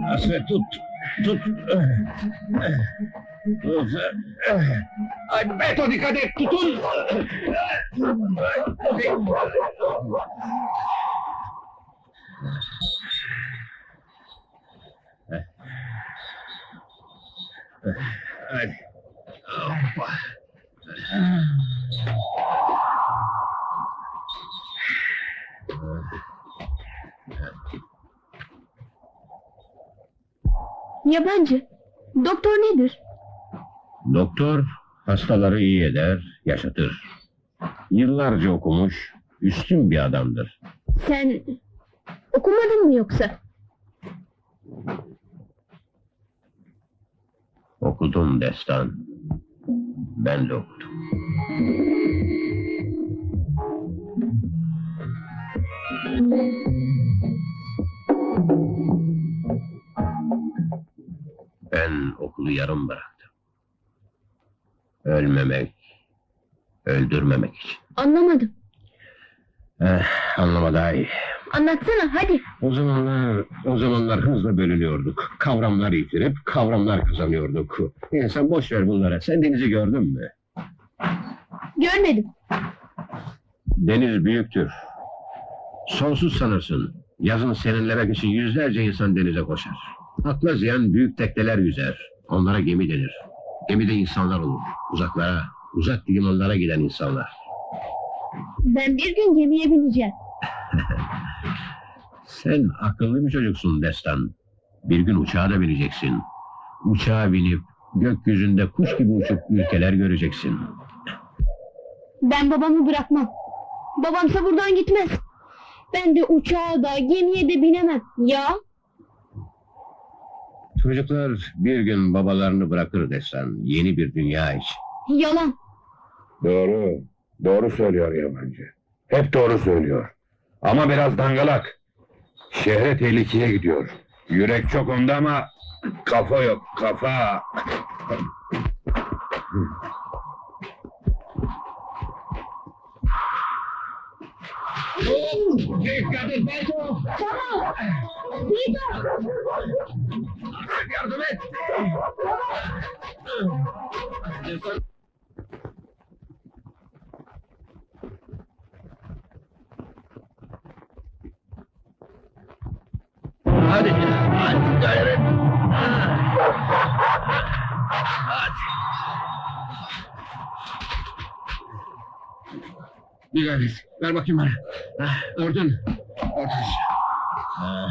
Nossa, é tudo, tudo, tudo, Beto dikkat et tutun. Hadi. Hoppa. Yabancı. Doktor nedir? Doktor hastaları iyi eder, yaşatır. Yıllarca okumuş, üstün bir adamdır. Sen okumadın mı yoksa? Okudum destan. Ben de okudum. Ben okulu yarım bıraktım. Ölmemek, öldürmemek için. Anlamadım. Eh, anlama daha iyi. Anlatsana hadi. O zamanlar, o zamanlar hızla bölünüyorduk. Kavramlar yitirip kavramlar kazanıyorduk. Sen boş ver bunlara. Sen denizi gördün mü? Görmedim. Deniz büyüktür. Sonsuz sanırsın. Yazın serinlemek için yüzlerce insan denize koşar. Akla ziyan büyük tekneler yüzer. Onlara gemi denir. Gemide insanlar olur. Uzaklara, uzak limanlara giden insanlar. Ben bir gün gemiye bineceğim. Sen akıllı bir çocuksun Destan. Bir gün uçağa da bineceksin. Uçağa binip gökyüzünde kuş gibi uçup ülkeler göreceksin. Ben babamı bırakmam. Babamsa buradan gitmez. Ben de uçağa da gemiye de binemem. Ya Çocuklar bir gün babalarını bırakır Destan. Yeni bir dünya için. yalan. Doğru. Doğru söylüyor yabancı. Hep doğru söylüyor. Ama biraz dangalak. Şehre tehlikeye gidiyor. Yürek çok onda ama kafa yok. Kafa. Dikkat et Beto! Tamam. Vito. Yardım et! Hadi, hadi gayret. Hadi. Bir gayret. Ver bakayım bana. Ördün. Örtün. Ah.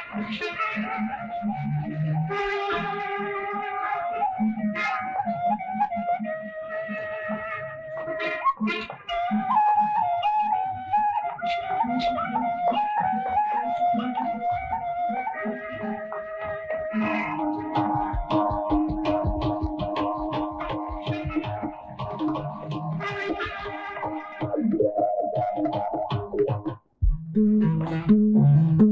Bir gayret.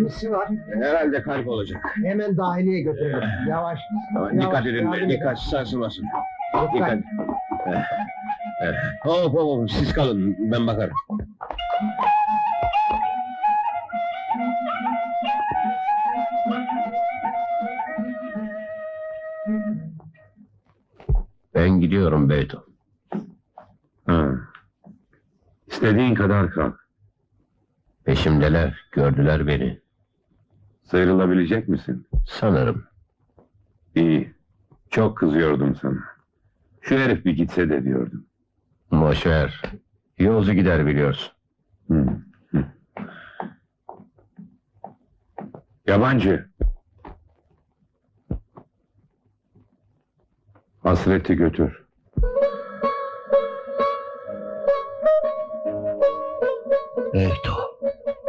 Nesi var? Herhalde kalp olacak. Hemen dahiliye götürün. Yavaş. Tamam, dikkat edin, dikkat, dikkat sarsılmasın. Dikkat. Eh. Hop hop hop, siz kalın, ben bakarım. Ben gidiyorum Beyto. Ha. İstediğin kadar kalk. Peşimdeler, gördüler beni. Sıyrılabilecek misin? Sanırım. İyi. Çok kızıyordum sana. Şu herif bir gitse de diyordum. Boşver. Yolcu gider biliyorsun. Hı, hı. Yabancı. Hasreti götür. Beyto.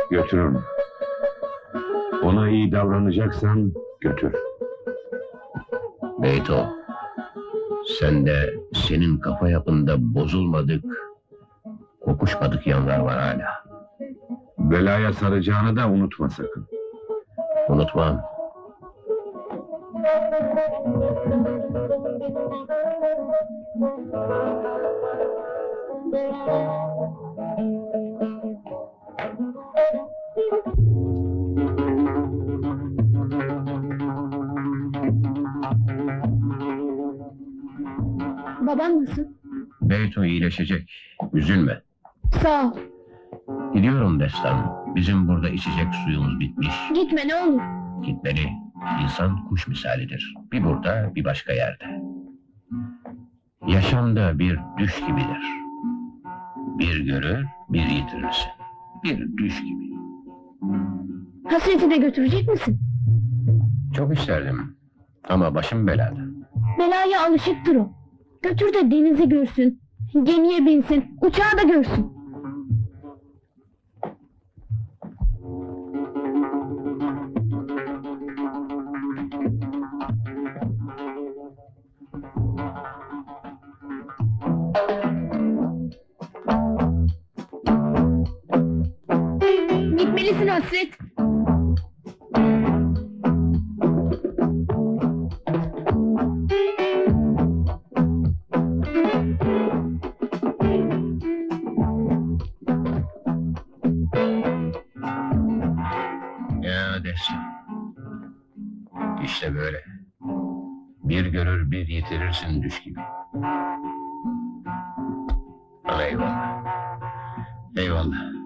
Götürürüm. Ona iyi davranacaksan götür. Beyto. Sen de senin kafa yapında bozulmadık, kokuşmadık yanlar var hala. Belaya saracağını da unutma sakın. Unutmam. Babam nasıl? Beyto iyileşecek. Üzülme. Sağ ol. Gidiyorum Destan. Bizim burada içecek suyumuz bitmiş. Gitme ne olur. Gitmeli. İnsan kuş misalidir. Bir burada, bir başka yerde. Yaşam da bir düş gibidir. Bir görür, bir yitirirsin. Bir düş gibi. Hasreti de götürecek misin? Çok isterdim. Ama başım belada. Belaya alışıktır o. Götür de denizi görsün. Gemiye binsin. Uçağı da görsün. Gitmelisin Hasret. Destan. İşte böyle. Bir görür, bir yitirirsin düş gibi. Eyvallah. Eyvallah.